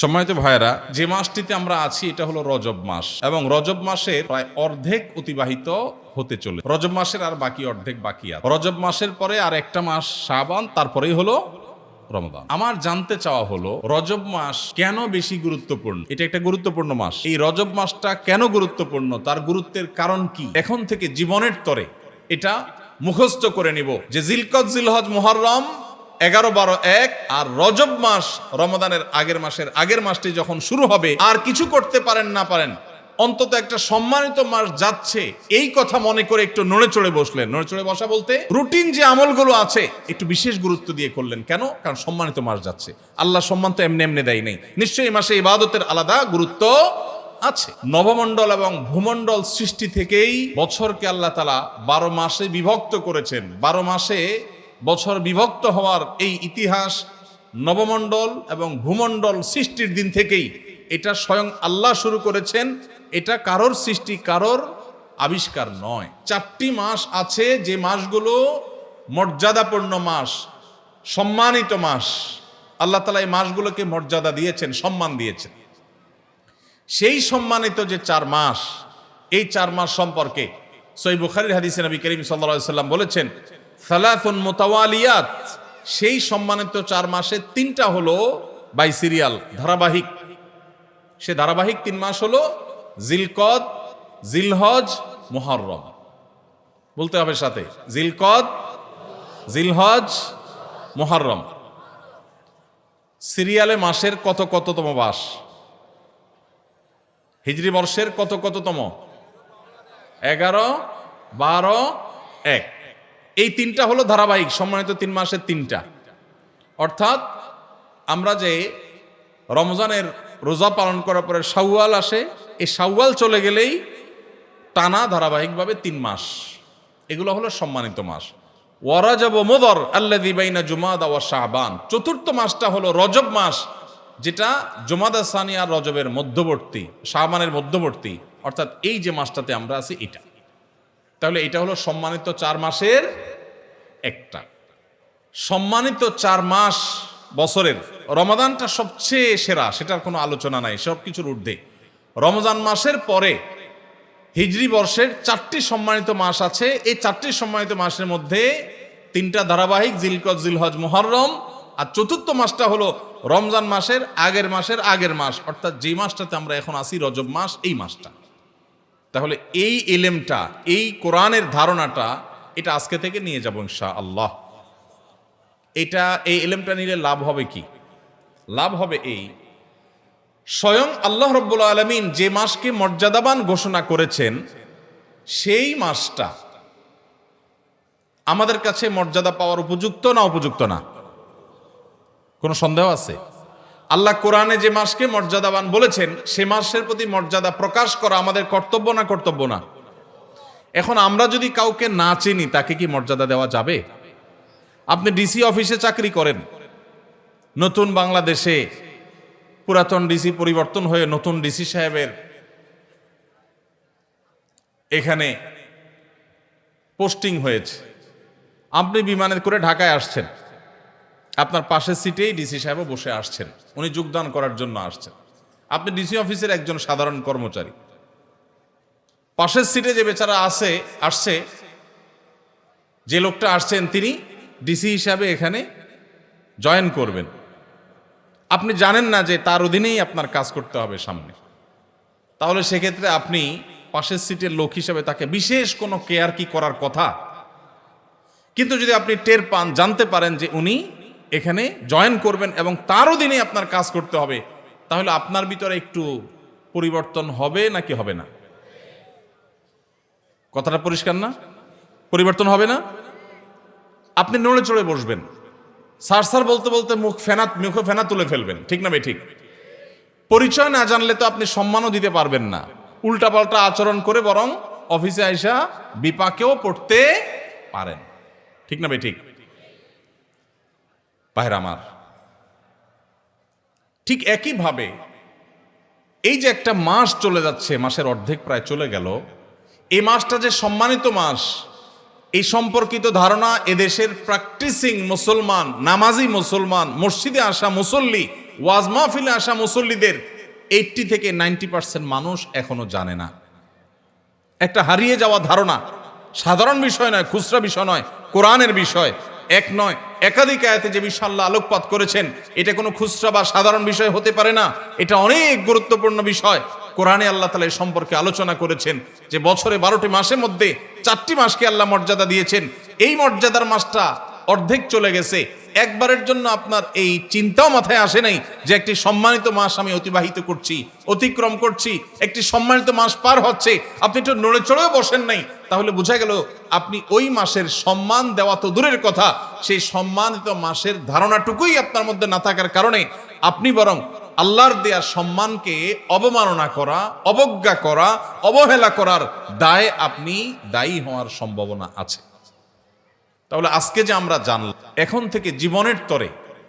সম্মানিত ভাইয়েরা, যে মাসটিতে আমরা আছি, এটা হলো রজব মাস। এবং রজব মাসের প্রায় অর্ধেক অতিবাহিত হতে চলে। রজব মাসের আর বাকি অর্ধেক বাকি আছে। রজব মাসের পরে আর একটা মাস, শাবান, তারপরেই হলো রমদান আমার জানতে চাওয়া হলো, রজব মাস কেন বেশি গুরুত্বপূর্ণ? এটা একটা গুরুত্বপূর্ণ মাস। এই রজব মাসটা কেন গুরুত্বপূর্ণ? তার গুরুত্বের কারণ কি? এখন থেকে জীবনের তরে এটা মুখস্থ করে নিব যে জিলকত, জিলহজ, মুহররম এগারো, বারো, এক, আর রজব মাস রমদানের আগের মাসের আগের মাসটি যখন শুরু হবে, আর কিছু করতে পারেন না পারেন, অন্তত একটা সম্মানিত মাস যাচ্ছে। এই কথা মনে করে একটু নড়ে চড়ে বসলেন। নড়ে চড়ে বসা বলতে, রুটিন যে আমলগুলো আছে, একটু বিশেষ গুরুত্ব দিয়ে করলেন। কেন? কারণ সম্মানিত মাস যাচ্ছে। আল্লাহ সম্মান তো এমনি এমনি দেয় নেই। নিশ্চয়ই মাসে ইবাদতের আলাদা গুরুত্ব আছে। নবমণ্ডল এবং ভূমণ্ডল সৃষ্টি থেকেই বছরকে আল্লাহ তালা বারো মাসে বিভক্ত করেছেন। বারো মাসে বছর বিভক্ত হওয়ার এই ইতিহাস নবমণ্ডল এবং ভূমণ্ডল সৃষ্টির দিন থেকেই এটা স্বয়ং আল্লাহ শুরু করেছেন, এটা কারোর সৃষ্টি, কারোর আবিষ্কার নয়। চারটি মাস আছে, যে মাসগুলো মর্যাদাপূর্ণ মাস, সম্মানিত মাস। আল্লাহ তালা এই মাসগুলোকে মর্যাদা দিয়েছেন, সম্মান দিয়েছেন। সেই সম্মানিত যে চার মাস, এই চার মাস সম্পর্কে সই বুখারির হাদিসে নবী করিম সাল্লা সাল্লাম বলেছেন সালাফুন মোতাওয়ালিয়াত। সেই সম্মানিত চার মাসে তিনটা হলো বাই সিরিয়াল, ধারাবাহিক। সে ধারাবাহিক তিন মাস হলো জিলকদ, জিলহজ, মুহররম। বলতে হবে সাথে, জিলকদ, জিলহজ, মুহররম। সিরিয়ালে মাসের কত কততম মাস? হিজরি বর্ষের কত কততম? এগারো, বারো, এক। এই তিনটা হলো ধারাবাহিক, সম্মানিত তিন মাসের তিনটা। অর্থাৎ আমরা যে রমজানের রোজা পালন করার পরে শাওয়াল আসে, এই শাওয়াল চলে গেলেই টানা ধারাবাহিকভাবে তিন মাস। এগুলো হলো সম্মানিত মাস। ওয়ারাজব মোদর আল্লাদি বাইনা জুমাদা ওয়া শাহবান চতুর্থ মাসটা হলো রজব মাস, যেটা জুমাদা সানি আর রজবের মধ্যবর্তী শাহবানের মধ্যবর্তী। অর্থাৎ এই যে মাসটাতে আমরা আছি, এটা। তাহলে এটা হলো সম্মানিত চার মাসের একটা। সম্মানিত চার মাস বছরের। রমাদানটা সবচেয়ে সেরা, সেটার কোনো আলোচনা নাই সব কিছুর ঊর্ধ্বে। রমজান মাসের পরে হিজরি বর্ষের চারটি সম্মানিত মাস আছে। এই চারটি সম্মানিত মাসের মধ্যে তিনটা ধারাবাহিক, জিলকত, জিলহজ, মুহররম, আর চতুর্থ মাসটা হলো রমজান মাসের আগের মাসের আগের মাস। অর্থাৎ যে মাসটাতে আমরা এখন আসি রজব মাস, এই মাসটা। তাহলে এই এলেমটা এই কোরআনের ধারণাটা এটা আজকে থেকে নিয়ে যাব ইনশা আল্লাহ এটা, এই এলেমটা নিলে লাভ হবে কি? লাভ হবে এই, স্বয়ং আল্লাহ রব্বুল আলমিন যে মাসকে মর্যাদাবান ঘোষণা করেছেন, সেই মাসটা আমাদের কাছে মর্যাদা পাওয়ার উপযুক্ত না উপযুক্ত না? কোনো সন্দেহ আছে? আল্লাহ কোরআনে যে মাসকে মর্যাদাবান বলেছেন, সে মাসের প্রতি মর্যাদা প্রকাশ করা আমাদের কর্তব্য না কর্তব্য না? এখন আমরা যদি কাউকে না চিনি, তাকে কি মর্যাদা দেওয়া যাবে? আপনি ডিসি অফিসে চাকরি করেন, নতুন বাংলাদেশে পুরাতন ডিসি পরিবর্তন হয়ে নতুন ডিসি সাহেবের এখানে পোস্টিং হয়েছে। আপনি বিমানে করে ঢাকায় আসছেন। আপনার পাশের সিটেই ডিসি সাহেবও বসে আসছেন। উনি যোগদান করার জন্য আসছেন। আপনি ডিসি অফিসের একজন সাধারণ কর্মচারী। পাশের সিটে যে বেচারা আসে আসছে, যে লোকটা আসছেন তিনি ডিসি হিসাবে এখানে জয়েন করবেন। আপনি জানেন না যে তার অধীনেই আপনার কাজ করতে হবে সামনে। তাহলে সেক্ষেত্রে আপনি পাশের সিটের লোক হিসাবে তাকে বিশেষ কোনো কেয়ার কি করার কথা? কিন্তু যদি আপনি টের পান, জানতে পারেন যে উনি এখানে জয়েন করবেন এবং তার অধীনে আপনার কাজ করতে হবে। তাহলে আপনার ভিতরে একটু পরিবর্তন হবে নাকি হবে না? কথাটা পরিষ্কার না? পরিবর্তন হবে না? আপনি নড়ে চড়ে বসবেন। সার সার বলতে বলতে মুখ ফেনা মুখে ফেনা তুলে ফেলবেন। ঠিক না ঠিক? পরিচয় না জানলে তো আপনি সম্মানও দিতে পারবেন না। উল্টাপাল্টা আচরণ করে বরং অফিসে আইসা বিপাকেও পড়তে পারেন। ঠিক না ঠিক? পাহের আমার ঠিক একইভাবে এই যে একটা মাস চলে যাচ্ছে, মাসের অর্ধেক প্রায় চলে গেল, এই মাসটা যে সম্মানিত মাস, এই সম্পর্কিত ধারণা এদেশের প্র্যাকটিসিং মুসলমান, নামাজি মুসলমান, মসজিদে আসা মুসল্লি, ওয়াজ মাহফিলে আসা মুসল্লিদের এইটটি থেকে নাইনটি পার্সেন্ট মানুষ এখনও জানে না। একটা হারিয়ে যাওয়া ধারণা, সাধারণ বিষয় নয়, খুচরা বিষয় নয়, কোরআনের বিষয়। এক নয়। একাধিক আয়াতে যে বিষয় আল্লাহ আলোকপাত করেছেন, এটা কোনো খুচরা বা সাধারণ বিষয় হতে পারে না। এটা অনেক গুরুত্বপূর্ণ বিষয়। কোরআনে আল্লাহ তালা এই সম্পর্কে আলোচনা করেছেন যে বছরে বারোটি মাসের মধ্যে চারটি মাসকে আল্লাহ মর্যাদা দিয়েছেন। এই মর্যাদার মাসটা অর্ধেক চলে গেছে। একবারের জন্য আপনার এই চিন্তাও মাথায় আসে নাই যে একটি সম্মানিত মাস আমি অতিবাহিত করছি, অতিক্রম করছি, একটি সম্মানিত মাস পার হচ্ছে, আপনি একটু নড়ে চড়েও বসেন নাই। তাহলে বোঝা গেল আপনি ওই মাসের সম্মান দেওয়া তো দূরের কথা, সেই সম্মানিত মাসের ধারণাটুকুই আপনার মধ্যে না থাকার কারণে আপনি বরং আল্লাহর দেয়া সম্মানকে অবমাননা করা, অবজ্ঞা করা, অবহেলা করার দায় আপনি দায়ী হওয়ার সম্ভাবনা আছে। তাহলে আজকে যে আমরা জানলাম, এখন থেকে জীবনের তরে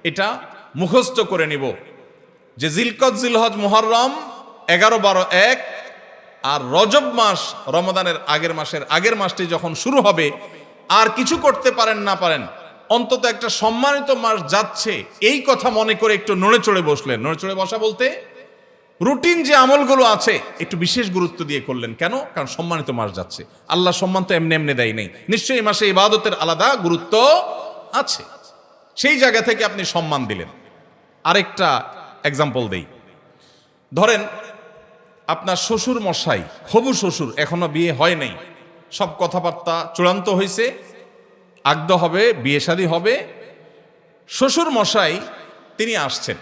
এটা মুখস্থ করে নিব যে জিলকত, জিলহজ, মুহররম এগারো, বারো, এক আর রজব মাস রমদানের আগের মাসের আগের মাসটি যখন শুরু হবে, আর কিছু করতে পারেন না পারেন, অন্তত একটা সম্মানিত মাস যাচ্ছে, এই কথা মনে করে একটু নড়ে চড়ে বসলেন। নড়ে চড়ে বসা বলতে রুটিন যে আমলগুলো আছে, একটু বিশেষ গুরুত্ব দিয়ে করলেন। কেন? কারণ সম্মানিত মাস যাচ্ছে। আল্লাহ সম্মান তো এমনি এমনি দেয় নেই। নিশ্চয়ই মাসে ইবাদতের আলাদা গুরুত্ব আছে। সেই জায়গা থেকে আপনি সম্মান দিলেন। আরেকটা এক্সাম্পল দেই। ধরেন, আপনার শ্বশুর মশাই, হবু শ্বশুর, এখনও বিয়ে হয় নাই। সব কথাবার্তা চূড়ান্ত হয়েছে আগদ হবে, বিয়ে শাদী হবে। শ্বশুর মশাই, তিনি আসছেন।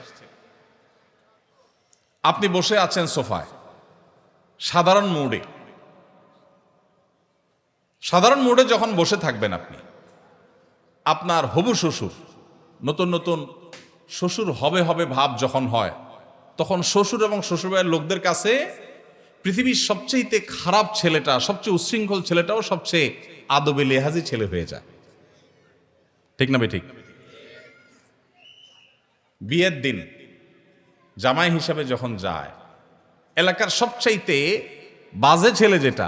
আপনি বসে আছেন সোফায়। সাধারণ মুডে। সাধারণ মুডে যখন বসে থাকবেন আপনি, আপনার হবু শ্বশুর, নতুন নতুন শ্বশুর হবে হবে ভাব যখন হয়, তখন শ্বশুর এবং শ্বশুরবাড়ির লোকদের কাছে পৃথিবীর সবচেয়ে খারাপ ছেলেটা, সবচেয়ে উচ্ছৃঙ্খল ছেলেটাও সবচেয়ে আদবে লেহাজি ছেলে হয়ে যায়। ঠিক না বে ঠিক? বিয়ের দিন জামাই হিসাবে যখন যায়, এলাকার সবচাইতে বাজে ছেলে যেটা,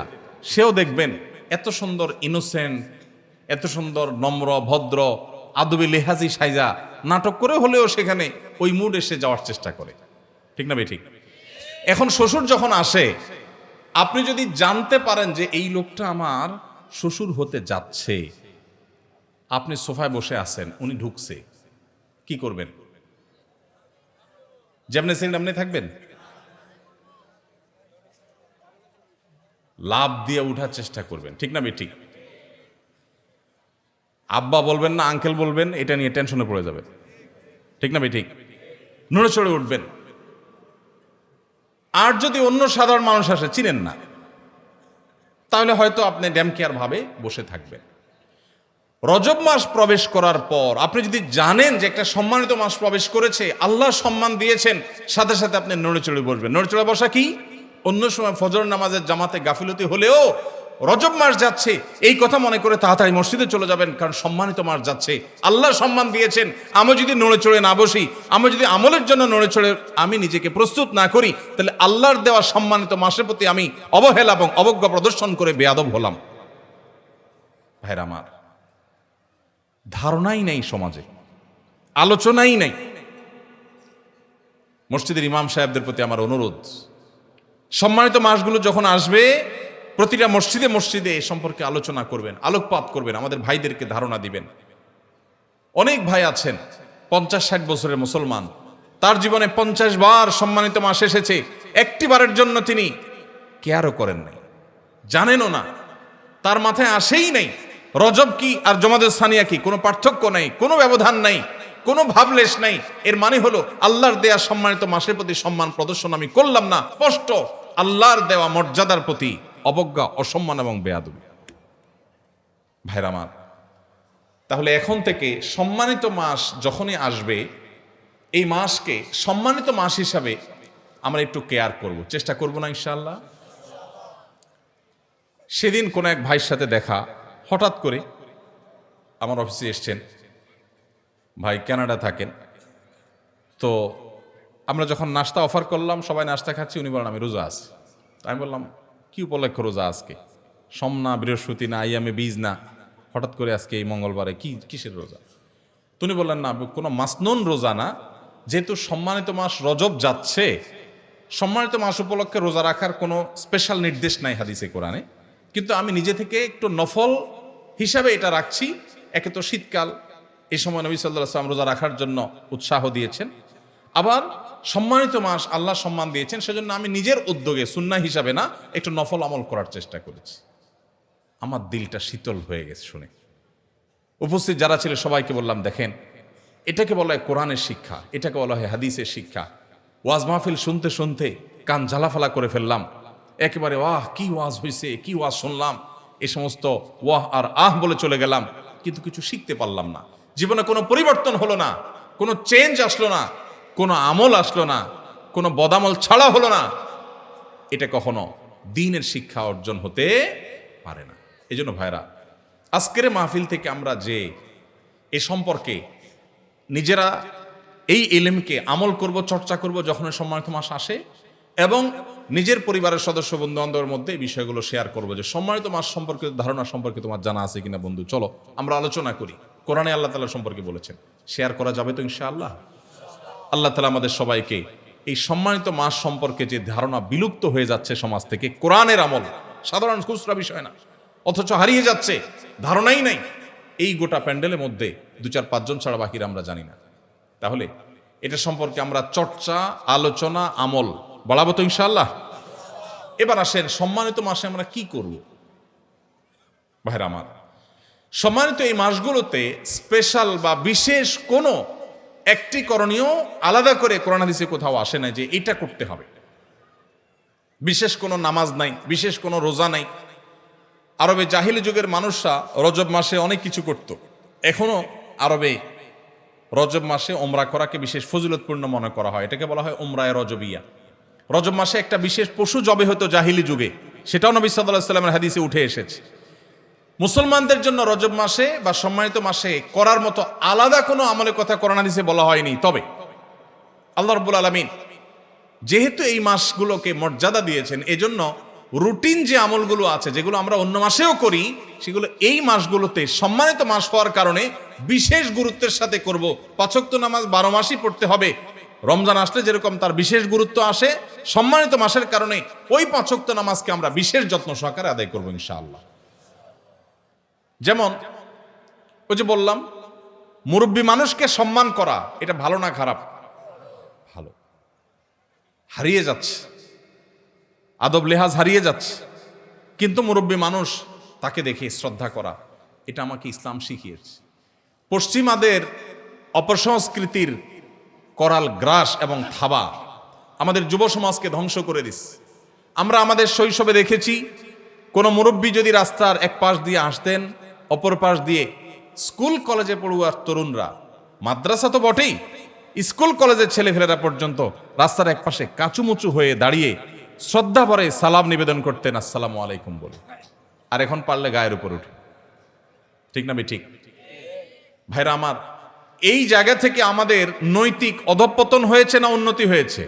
সেও দেখবেন এত সুন্দর ইনোসেন্ট এত সুন্দর নম্র, ভদ্র, আদবি লেহাজি সাইজা, নাটক করে হলেও সেখানে ওই মুড এসে যাওয়ার চেষ্টা করে। ঠিক না ঠিক? এখন শ্বশুর যখন আসে, আপনি যদি জানতে পারেন যে এই লোকটা আমার শ্বশুর হতে যাচ্ছে, আপনি সোফায় বসে আছেন, উনি ঢুকছে, কি করবেন? যেমনি সিং আপনি থাকবেন? লাভ দিয়ে উঠার চেষ্টা করবেন। ঠিক না ঠিক আব্বা বলবেন না, আঙ্কেল বলবেন, এটা নিয়ে টেনশনে পড়ে যাবে। ঠিক না ঠিক নড়ে চড়ে উঠবেন। আর যদি অন্য সাধারণ মানুষ আসে, চিনেন না। তাহলে হয়তো আপনি ড্যাম কেয়ার ভাবে বসে থাকবেন। রজব মাস প্রবেশ করার পর আপনি যদি জানেন যে একটা সম্মানিত মাস প্রবেশ করেছে, আল্লাহ সম্মান দিয়েছেন, সাথে সাথে আপনি নড়ে চড়ে বসবেন। নড়ে চড়ে বসা কি? অন্য সময় ফজর নামাজের জামাতে গাফিলতি হলেও রজব মাস যাচ্ছে। এই কথা মনে করে তাড়াতাড়ি মসজিদে চলে যাবেন, কারণ সম্মানিত মাস যাচ্ছে। আল্লাহ সম্মান দিয়েছেন, আমি যদি নড়ে চড়ে না বসি, আমি যদি আমলের জন্য নড়ে চড়ে আমি নিজেকে প্রস্তুত না করি, তাহলে আল্লাহর দেওয়া সম্মানিত মাসের প্রতি আমি অবহেলা এবং অবজ্ঞা প্রদর্শন করে বেয়াদব হলাম। ভাইরা আমার ধারণাই নেই সমাজে, আলোচনাই নেই। মসজিদের ইমাম সাহেবদের প্রতি আমার অনুরোধ, সম্মানিত মাসগুলো যখন আসবে, প্রতিটা মসজিদে মসজিদে এ সম্পর্কে আলোচনা করবেন, আলোকপাত করবেন, আমাদের ভাইদেরকে ধারণা দিবেন। অনেক ভাই আছেন, পঞ্চাশ ষাট বছরের মুসলমান, তার জীবনে পঞ্চাশ বার সম্মানিত মাস এসেছে, একটি বারের জন্য তিনি কেয়ারও করেন নাই। জানেনও না, তার মাথায় আসেই নাই রজব কি আর জমাদের স্থানিয়া কি? কোনো পার্থক্য নাই, কোনো ব্যবধান নাই, কোনো ভাবলেশ নাই। এর মানে হলো আল্লাহর দেয়া সম্মানিত মাসের প্রতি সম্মান প্রদর্শন আমি করলাম না। স্পষ্ট, আল্লাহর দেওয়া মর্যাদার প্রতি অবজ্ঞা, অসম্মান এবং বেয়াদবি। ভাইরা আমার, তাহলে এখন থেকে সম্মানিত মাস যখনই আসবে, এই মাসকে সম্মানিত মাস হিসাবে আমরা একটু কেয়ার করব। চেষ্টা করব না ইনশাআল্লাহ? সেদিন কোনো এক ভাইয়ের সাথে দেখা হঠাৎ করে আমার অফিসে এসছেন। ভাই ক্যানাডা থাকেন। তো আমরা যখন নাস্তা অফার করলাম, সবাই নাস্তা খাচ্ছি, উনি বলেন, আমি রোজা আছি। আমি বললাম, কি উপলক্ষ রোজা আজকে? সোম না, বৃহস্পতি না, আইয়ামে বীজ না? হঠাৎ করে আজকে এই মঙ্গলবারে কি, কিসের রোজা? তুমি বললেন, না, কোনো মাসনুন রোজা না। যেহেতু সম্মানিত মাস রজব যাচ্ছে, সম্মানিত মাস উপলক্ষে রোজা রাখার কোনো স্পেশাল নির্দেশ নাই হাদিসে, কোরআনে। কিন্তু আমি নিজে থেকে একটু নফল হিসাবে এটা রাখছি। একে তো শীতকাল, এই সময় নবী সাল্লাহ আসলাম রোজা রাখার জন্য উৎসাহ দিয়েছেন। আবার সম্মানিত মাস আল্লাহ সম্মান দিয়েছেন, সেজন্য আমি নিজের উদ্যোগে সুন্না হিসাবে না, একটু নফল আমল করার চেষ্টা করেছি। আমার দিলটা শীতল হয়ে গেছে শুনে। উপস্থিত যারা ছিল, সবাইকে বললাম, দেখেন, এটাকে বলা হয় কোরআনের শিক্ষা, এটাকে বলা হয় হাদিসের শিক্ষা। ওয়াজ মাহফিল শুনতে শুনতে কান ঝালাফালা করে ফেললাম একেবারে ওয়াহ কি ওয়াজ হয়েছে কি ওয়াজ শুনলাম? এই সমস্ত ওয়াহ আর আহ বলে চলে গেলাম। কিন্তু কিছু শিখতে পারলাম না। জীবনে কোনো পরিবর্তন হলো না, কোনো চেঞ্জ আসলো না, কোনো আমল আসলো না, কোনো বদামল ছাড়া হলো না। এটা কখনো দিনের শিক্ষা অর্জন হতে পারে না। এই জন্য ভাইরা আজকের মাহফিল থেকে আমরা যে, এ সম্পর্কে নিজেরা এই এলেমকে আমল করব, চর্চা করব, যখন সম্মানিত মাস আসে এবং নিজের পরিবারের সদস্য বন্ধু বান্ধবের মধ্যে এই বিষয়গুলো শেয়ার করব যে সম্মানিত মাস সম্পর্কে, ধারণা সম্পর্কে তোমার জানা আছে কিনা বন্ধু? চলো, আমরা আলোচনা করি। কোরআনে আল্লাহ তালা সম্পর্কে বলেছেন। শেয়ার করা যাবে তো ইনশাআল্লাহ? আল্লাহ তালা আমাদের সবাইকে এই সম্মানিত মাস সম্পর্কে যে ধারণা বিলুপ্ত হয়ে যাচ্ছে সমাজ থেকে, কোরআনের আমল, সাধারণ খুচরা বিষয় না, অথচ হারিয়ে যাচ্ছে, ধারণাই নাই। এই গোটা প্যান্ডেলের মধ্যে দু চার পাঁচজন ছাড়া বাকিরা আমরা জানি না। তাহলে এটা সম্পর্কে আমরা চর্চা, আলোচনা, আমল বাড়াবো তো ইনশাল্লাহ এবার আসেন, সম্মানিত মাসে আমরা কি করব? ভাইরা আমার, সম্মানিত এই মাসগুলোতে স্পেশাল বা বিশেষ কোনো একটি করণীয় আলাদা করে হাদিসে কোথাও আসে না যে এটা করতে হবে। বিশেষ কোনো নামাজ নাই, বিশেষ কোনো রোজা নাই। আরবে জাহিলি যুগের মানুষরা রজব মাসে অনেক কিছু করত। এখনও আরবে রজব মাসে ওমরা করাকে বিশেষ ফজিলতপূর্ণ মনে করা হয়। এটাকে বলা হয় ওমরায় রজবিয়া। রজব মাসে একটা বিশেষ পশু জবে হতো জাহিলি যুগে। সেটাও নবী সাল্লাহ সাল্লামের হাদিসে উঠে এসেছে। মুসলমানদের জন্য রজব মাসে বা সম্মানিত মাসে করার মতো আলাদা কোনো আমলের কথা করোনা দিছে বলা হয়নি। তবে আল্লাহ রব্বুল আলমিন যেহেতু এই মাসগুলোকে মর্যাদা দিয়েছেন, এজন্য রুটিন যে আমলগুলো আছে, যেগুলো আমরা অন্য মাসেও করি, সেগুলো এই মাসগুলোতে সম্মানিত মাস হওয়ার কারণে বিশেষ গুরুত্বের সাথে করব। পাচক্ত নামাজ বারো মাসই পড়তে হবে। রমজান আসলে যেরকম তার বিশেষ গুরুত্ব আসে, সম্মানিত মাসের কারণে ওই পাচক্ত নামাজকে আমরা বিশেষ যত্ন সহকারে আদায় করব ইনশাআল্লাহ। যেমন, ওই যে বললাম, মুরব্বী মানুষকে সম্মান করা, এটা ভালো না খারাপ? ভালো। হারিয়ে যাচ্ছে। আদব লেহাজ হারিয়ে যাচ্ছে। কিন্তু মুরব্বী মানুষ তাকে দেখে শ্রদ্ধা করা, এটা আমাকে ইসলাম শিখিয়েছে। পশ্চিমাদের অপসংস্কৃতির করাল গ্রাস এবং থাবা। আমাদের যুব সমাজকে ধ্বংস করে দিস। আমরা আমাদের শৈশবে দেখেছি, কোনো মুরব্বী যদি রাস্তার এক পাশ দিয়ে আসতেন, অপর পাশ দিয়ে স্কুল কলেজে পড়ুয়া তরুণরা। মাদ্রাসা তো বটেই। স্কুল কলেজের ছেলেফেলেরা পর্যন্ত রাস্তার এক পাশে কাঁচুমুচু হয়ে দাঁড়িয়ে শ্রদ্ধা ভরে সালাম নিবেদন করতেন, আসসালামু আলাইকুম বলে। আর এখন পারলে গায়ের উপর উঠে। ঠিক না ঠিক? ভাইরা আমার এই জায়গা থেকে আমাদের নৈতিক অধপতন হয়েছে না উন্নতি হয়েছে?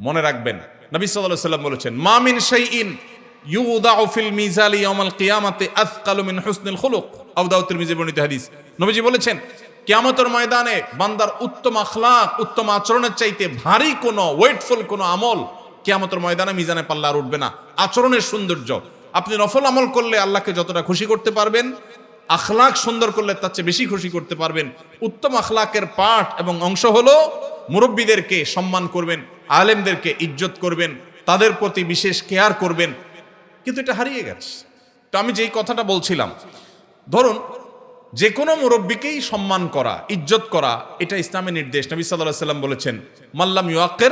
মনে রাখবেন, নবী সাল্লাল্লাহু সাল্লাম বলেছেন মামিন মিন হাদিস। নবীজি বলেছেন, কিয়ামতের ময়দানে বান্দার উত্তম আচরণের চাইতে ভারী কোনো, ওয়েটফুল আমল কিয়ামতের ময়দানে পাল্লা আর উঠবে না। আচরণের সৌন্দর্য। আপনি নফল আমল করলে আল্লাহকে যতটা খুশি করতে পারবেন আখলাক সুন্দর করলে তার চেয়ে বেশি খুশি করতে পারবেন। উত্তম আখলাকের পাঠ এবং অংশ হলো মুরব্বীদেরকে সম্মান করবেন, আলেমদেরকে ইজ্জত করবেন, তাদের প্রতি বিশেষ কেয়ার করবেন। কিন্তু এটা হারিয়ে গেছে। তো আমি যেই কথাটা বলছিলাম, ধরুন যে কোনো মুরব্বীকেই সম্মান করা, ইজ্জত করা, এটা ইসলামের নির্দেশ। নবী সাল্লাহ সাল্লাম বলেছেন মাল্লাম ইউয়াক্কের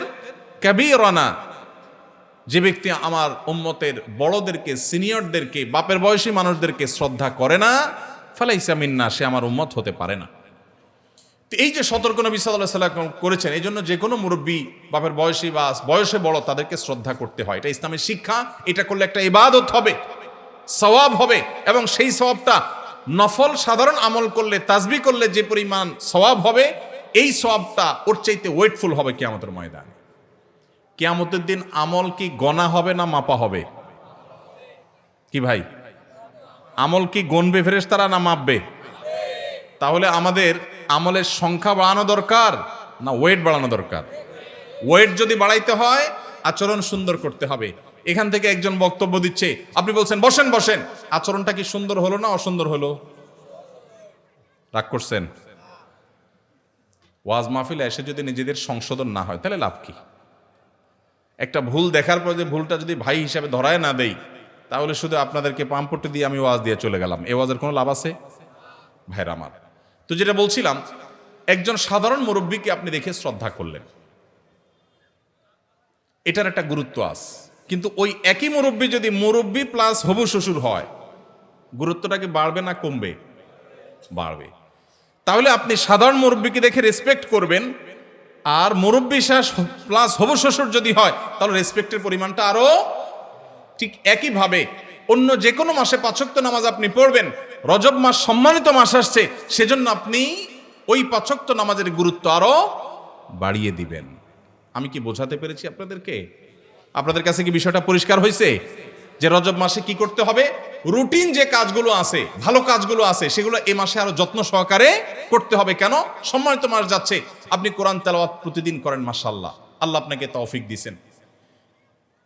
ক্যাবিরানা যে ব্যক্তি আমার উম্মতের বড়দেরকে, সিনিয়রদেরকে, বাপের বয়সী মানুষদেরকে শ্রদ্ধা করে না ফলে ইসামিন্না সে আমার উম্মত হতে পারে না। তো এই যে সতর্ক নবী সাল্লাহ সাল্লাম করেছেন এই জন্য যে কোনো মুরব্বী বাপের বয়সী বা বয়সে বড় তাদেরকে শ্রদ্ধা করতে হয়। এটা ইসলামের শিক্ষা, এটা করলে একটা ইবাদত হবে, সওয়াব হবে, এবং সেই সওয়াবটা নফল, সাধারণ আমল করলে তাজবি করলে যে পরিমাণ সওয়াব হবে, এই সওয়াবটা ওর চাইতে ওয়েটফুল হবে কেয়ামতের ময়দান। কেয়ামতের দিন আমল কি গণা হবে না মাপা হবে? কি ভাই? আমল কি গণবে ফেরেশতারা না মাপবে? তাহলে আমাদের আমলের সংখ্যা বাড়ানো দরকার না ওয়েট বাড়ানো দরকার? ওয়েট যদি বাড়াইতে হয়, আচরণ সুন্দর করতে হবে। এখান থেকে একজন বক্তব্য দিচ্ছে, আপনি বলছেন, বসেন বসেন। আচরণটা কি সুন্দর হলো না অসুন্দর হলো? রাগ করছেন? ওয়াজ মাহফিলে এসে যদি নিজেদের সংশোধন না হয়, তাহলে লাভ কি? একটা ভুল দেখার পর যে ভুলটা যদি ভাই হিসাবে ধরায় না দেই, তাহলে শুধু আপনাদেরকে পাম্পট্টি দিয়ে আমি ওয়াজ দিয়ে চলে গেলাম। এ ওয়াজের কোনো লাভ আছে? ভাইরা আমার। তো যেটা বলছিলাম, একজন সাধারণ মুরব্বীকে আপনি দেখে শ্রদ্ধা করলেন। এটার একটা গুরুত্ব আছে। কিন্তু ওই একই মুরব্বী যদি মুরব্বী প্লাস হবু শ্বশুর হয়, গুরুত্বটাকে বাড়বে না কমবে? বাড়বে। তাহলে আপনি সাধারণ মুরব্বীকে দেখে রেসপেক্ট করবেন আর মুরব্বী শ্বাস প্লাস হবু শ্বশুর যদি হয়, তাহলে রেসপেক্টের পরিমাণটা আরও ঠিক একইভাবে অন্য যে কোনো মাসে পাঁচক্ত নামাজ আপনি পড়বেন। রজব মাস, সম্মানিত মাস আসছে, সেজন্য আপনি ওই পাঁচক্ত নামাজের গুরুত্ব আরও বাড়িয়ে দিবেন। আমি কি বোঝাতে পেরেছি আপনাদেরকে? আপনাদের কাছে কি বিষয়টা পরিষ্কার হয়েছে? যে রজব মাসে কি করতে হবে? রুটিন যে কাজগুলো আছে, ভালো কাজগুলো আছে, সেগুলো এ মাসে আরও যত্ন সহকারে করতে হবে। কেন? সম্মানিত মাস যাচ্ছে, আপনি কোরআন তেলাওয়াত প্রতিদিন করেন মাসাল্লাহ আল্লাহ আপনাকে তৌফিক দিছেন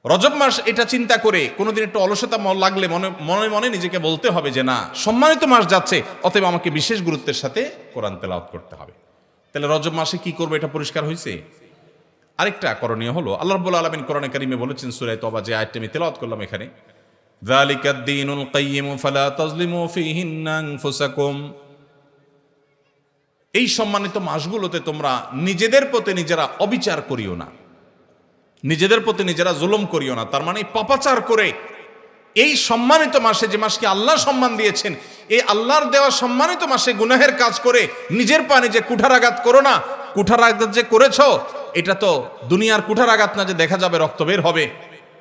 রজব মাস এটা চিন্তা করে কোনোদিন একটু অলসতা লাগলে মনে মনে মনে নিজেকে বলতে হবে যে, না, সম্মানিত মাস যাচ্ছে, অতএব আমাকে বিশেষ গুরুত্বের সাথে কোরআন তেলাওয়াত করতে হবে। তাহলে রজব মাসে কি করব এটা পরিষ্কার হয়েছে? আরেকটা করণীয় হলো, আল্লাহ রাব্বুল আলামিন কোরআনে কারিমে বলেছেন, সূরা তবা যে আয়াতটা আমি তেলাওয়াত করলাম এখানে যালিকাদ দীনুল কাইয়্যিম ফালা তাজলিমু ফীহিন্না আনফুসাকুম এই সম্মানিত মাসগুলোতে তোমরা নিজেদের প্রতি নিজেরা অবিচার করিও না। নিজেদের প্রতি নিজেরা জুলুম করিও না। তার মানে পাপাচার করে এই সম্মানিত মাসে যে মাসকে আল্লাহ সম্মান দিয়েছেন, এই আল্লাহর দেওয়া সম্মানিত মাসে গুনাহের কাজ করে নিজের পা নিজে কুঠারাঘাত করো না। কুঠারাঘাত যে করেছ, এটা তো দুনিয়ার কুঠারাঘাত না যে দেখা যাবে, রক্ত বের হবে।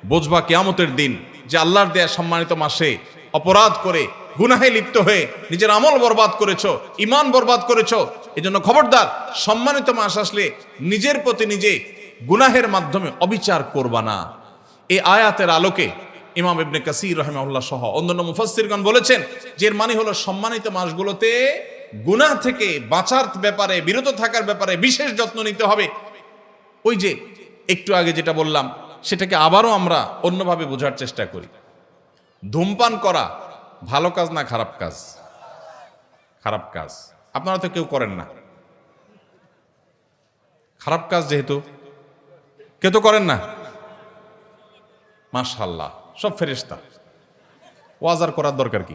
বোঝবা কেয়ামতের দিন। যে আল্লাহর দেয়া সম্মানিত মাসে অপরাধ করে, গুনাহে লিপ্ত হয়ে নিজের আমল বরবাদ করেছ ইমান বরবাদ করেছ এই জন্য খবরদার, সম্মানিত মাস আসলে নিজের প্রতি নিজে গুনাহের মাধ্যমে অবিচার করবা না। এই আয়াতের আলোকে ইমাম ইবনে কাসির রহমাউল্লাহ সহ অন্যান্য মুফাসসিরগণ বলেছেন যে এর মানে হলো সম্মানিত মাসগুলোতে গুনাহ থেকে বাঁচার ব্যাপারে, বিরত থাকার ব্যাপারে বিশেষ যত্ন নিতে হবে। ওই যে একটু আগে যেটা বললাম সেটাকে আবারও আমরা অন্যভাবে বোঝার চেষ্টা করি। ধূমপান করা ভালো কাজ না খারাপ কাজ? খারাপ কাজ। আপনারা তো কেউ করেন না। খারাপ কাজ যেহেতু, কেউ তো করেন না। মাশাল্লাহ সব ফেরেস্তা ওয়াজার করার দরকার কি?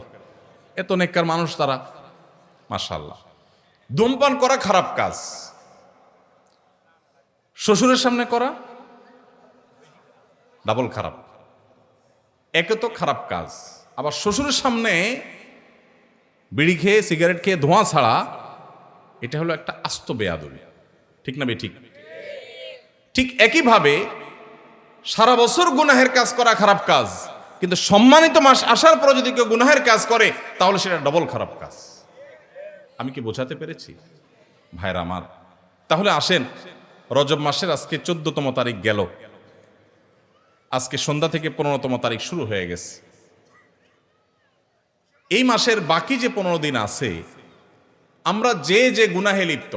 এত নেককার মানুষ তারা মাশাল্লাহ ধূমপান করা খারাপ কাজ। শ্বশুরের সামনে করা ডাবল খারাপ। একে তো খারাপ কাজ। আবার শ্বশুরের সামনে বিড়ি খেয়ে, সিগারেট খেয়ে, ধোঁয়া ছাড়া, এটা হলো একটা আস্ত বেয়াদবি। ঠিক না বে ঠিক? ঠিক একইভাবে সারা বছর গুনাহের কাজ করা খারাপ কাজ, কিন্তু সম্মানিত মাস আসার পর যদি কেউ গুনাহের কাজ করে, তাহলে সেটা ডবল খারাপ কাজ। আমি কি বোঝাতে পেরেছি? ভাইরা আমার, তাহলে আসেন, রজব মাসের আজকে চোদ্দতম তারিখ গেল। আজকে সন্ধ্যা থেকে পনেরোতম তারিখ শুরু হয়ে গেছে। এই মাসের বাকি যে পনেরো দিন আছে, আমরা যে যে গুনাহে লিপ্ত,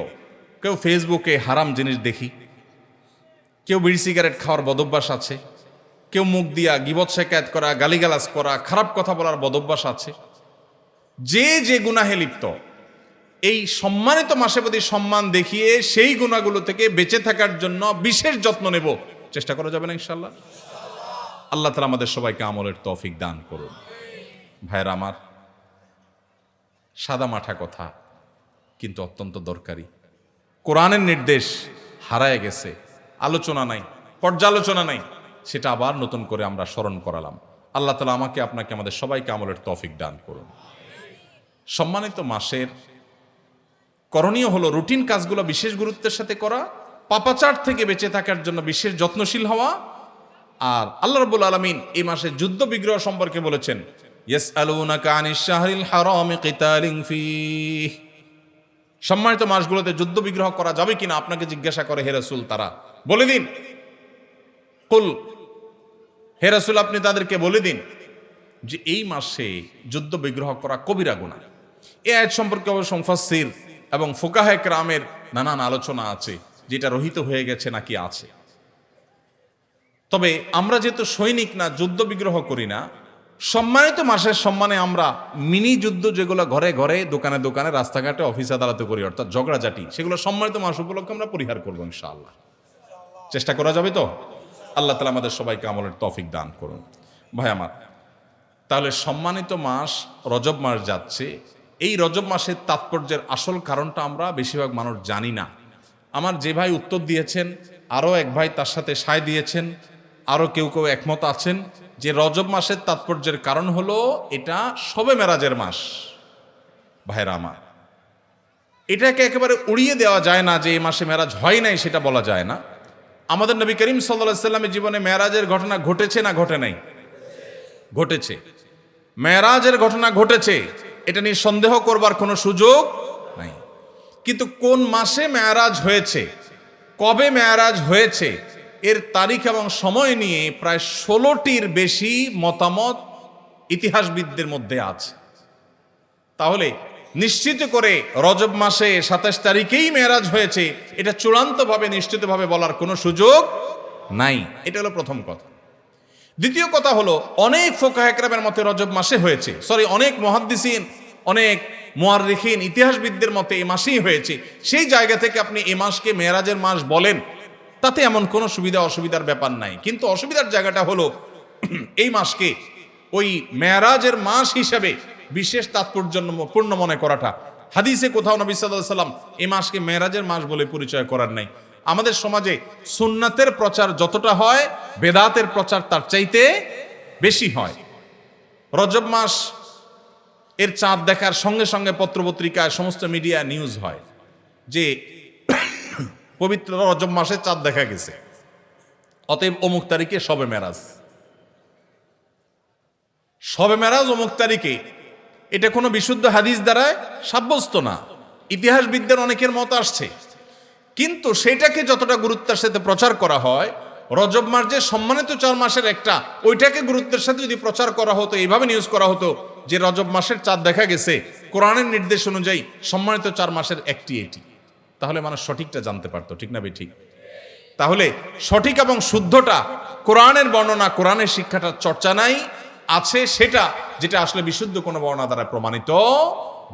কেউ ফেসবুকে হারাম জিনিস দেখি, কেউ বিড়ি সিগারেট খাওয়ার বদভ্যাস আছে, কেউ মুখ দিয়া গিবত শেকায়ত করা, গালিগালাজ করা, খারাপ কথা বলার বদভ্যাস আছে। যে যে গুনাহে লিপ্ত, এই সম্মানিত মাসে প্রতি সম্মান দেখিয়ে সেই গুণাগুলো থেকে বেঁচে থাকার জন্য বিশেষ যত্ন নেব। চেষ্টা করা যাবে না ইনশাল্লাহ আল্লাহ তালা আমাদের সবাইকে আমলের তৌফিক দান করুন। ভাইয়ের আমার, সাদা মাঠা কথা কিন্তু অত্যন্ত দরকারি। কোরআনের নির্দেশ হারায় গেছে, আলোচনা নাই, পর্যালোচনা নাই, সেটা আবার নতুন করে আমরা স্মরণ করালাম। আল্লাহ তালা আমাকে, আপনাকে, আমাদের সবাইকে আমলের তৌফিক দান করুন। সম্মানিত মাসের করণীয় হলো রুটিন কাজগুলো বিশেষ গুরুত্বের সাথে করা, পাপাচার থেকে বেঁচে থাকার জন্য বিশেষ যত্নশীল হওয়া আর আল্লাহ রবুল আলমিন এই মাসে যুদ্ধ বিগ্রহ সম্পর্কে বলেছেন ইয়েস সম্মানিত মাসগুলোতে যুদ্ধ বিগ্রহ করা যাবে কিনা আপনাকে জিজ্ঞাসা করে হেরাসুল তারা। বলে দিন। কুল হেরাসুল আপনি তাদেরকে বলে দিন যে এই মাসে যুদ্ধ বিগ্রহ করা কবিরা গুণা এ আয়াত সম্পর্কে অবশ্য এবং ফুকাহে ক্রামের নানান আলোচনা আছে, যেটা রহিত হয়ে গেছে নাকি আছে। তবে আমরা যেহেতু সৈনিক না, যুদ্ধ বিগ্রহ করি না, সম্মানিত মাসের সম্মানে আমরা মিনি যুদ্ধ যেগুলো ঘরে ঘরে, দোকানে দোকানে, রাস্তাঘাটে অফিস আদালতে করি, অর্থাৎ ঝগড়াঝাটি, সেগুলো সম্মানিত মাস উপলক্ষে আমরা পরিহার করব ইনশাআল্লাহ। চেষ্টা করা যাবে তো? আল্লাহ তালা আমাদের সবাইকে আমলের তফিক দান করুন। ভাই আমার, তাহলে সম্মানিত মাস, রজব মাস যাচ্ছে। এই রজব মাসের তাৎপর্যের আসল কারণটা আমরা বেশিরভাগ মানুষ জানি না। আমার যে ভাই উত্তর দিয়েছেন, আরও এক ভাই তার সাথে সায় দিয়েছেন আরও কেউ কেউ একমত আছেন যে রজব মাসের তাৎপর্যের কারণ হলো এটা সবে মেরাজের মাস ভাইরা আমার। এটাকে একেবারে উড়িয়ে দেওয়া যায় না যে এই মাসে মেরাজ হয় নাই সেটা বলা যায় না। আমাদের নবী করিম সাল্লা সাল্লামের জীবনে মেরাজের ঘটনা ঘটেছে না ঘটে নাই? ঘটেছে। মেরাজের ঘটনা ঘটেছে, এটা নিয়ে সন্দেহ করবার কোনো সুযোগ নাই। কিন্তু কোন মাসে মেয়ারাজ হয়েছে, কবে মেয়ারাজ হয়েছে এর তারিখ এবং সময় নিয়ে প্রায় ষোলোটির বেশি মতামত ইতিহাসবিদদের মধ্যে আছে। তাহলে নিশ্চিত করে রজব মাসে সাতাশ তারিখেই মেয়ারাজ হয়েছে, এটা চূড়ান্তভাবে নিশ্চিতভাবে বলার কোনো সুযোগ নাই। এটা হলো প্রথম কথা। দ্বিতীয় কথা হলো, অনেক ফোকা একরামের মতে রজব মাসে হয়েছে। সরি, অনেক মহাদ্দিসিন, অনেক মোয়ারিখিন ইতিহাসবিদদের মতে এই মাসেই হয়েছে। সেই জায়গা থেকে আপনি এ মাসকে মেয়েরাজের মাস বলেন। তাতে এমন কোনো সুবিধা অসুবিধার ব্যাপার নাই। কিন্তু অসুবিধার জায়গাটা হলো এই মাসকে ওই মেয়ারাজের মাস হিসাবে বিশেষ তাৎপর্যপূর্ণ মনে করাটা। হাদিসে কোথাও নবী সাল্লাম এই মাসকে মেয়েরাজের মাস বলে পরিচয় করার নাই। আমাদের সমাজে সুন্নাতের প্রচার যতটা হয়, বেদাতের প্রচার তার চাইতে বেশি হয়। রজব মাস এর চাঁদ দেখার সঙ্গে সঙ্গে পত্রপত্রিকায় সমস্ত মিডিয়া নিউজ হয় যে পবিত্র রজব মাসে চাঁদ দেখা গেছে। অতএব অমুক তারিখে সবে মেরাজ। সবে মেরাজ অমুক তারিখে। এটা কোনো বিশুদ্ধ হাদিস দ্বারায় সাব্যস্ত না। ইতিহাসবিদদের অনেকের মত আসছে। কিন্তু সেটাকে যতটা গুরুত্বের সাথে প্রচার করা হয়, রজব মাস যে সম্মানিত চার মাসের একটা, ওইটাকে গুরুত্বের সাথে যদি প্রচার করা হতো, এইভাবে নিউজ করা হতো যে রজব মাসের চাঁদ দেখা গেছে, কোরআনের নির্দেশ অনুযায়ী সম্মানিত চার মাসের একটি এটি। তাহলে মানুষ সঠিকটা জানতে পারতো, ঠিক না ঠিক তাহলে সঠিক এবং শুদ্ধটা কোরআনের বর্ণনা, কোরআনের শিক্ষাটা চর্চা নাই, আছে সেটা যেটা আসলে বিশুদ্ধ কোনো বর্ণনা দ্বারা প্রমাণিত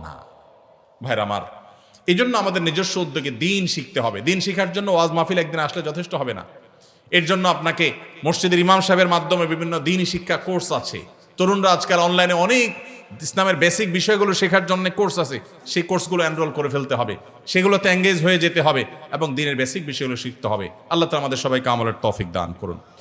না। ভাইরা আমার এই জন্য আমাদের নিজস্ব উদ্যোগে দিন শিখতে হবে। দিন শিখার জন্য ওয়াজ মাহফিল একদিন আসলে যথেষ্ট হবে না। এর জন্য আপনাকে মসজিদের ইমাম সাহেবের মাধ্যমে বিভিন্ন দিনই শিক্ষা কোর্স আছে। তরুণরা আজকাল অনলাইনে অনেক ইসলামের বেসিক বিষয়গুলো শেখার জন্য কোর্স আছে, সেই কোর্সগুলো এনরোল করে ফেলতে হবে। সেগুলোতে এঙ্গেজ হয়ে যেতে হবে এবং দিনের বেসিক বিষয়গুলো শিখতে হবে। আল্লাহ তালা আমাদের সবাইকে আমলের তফিক দান করুন।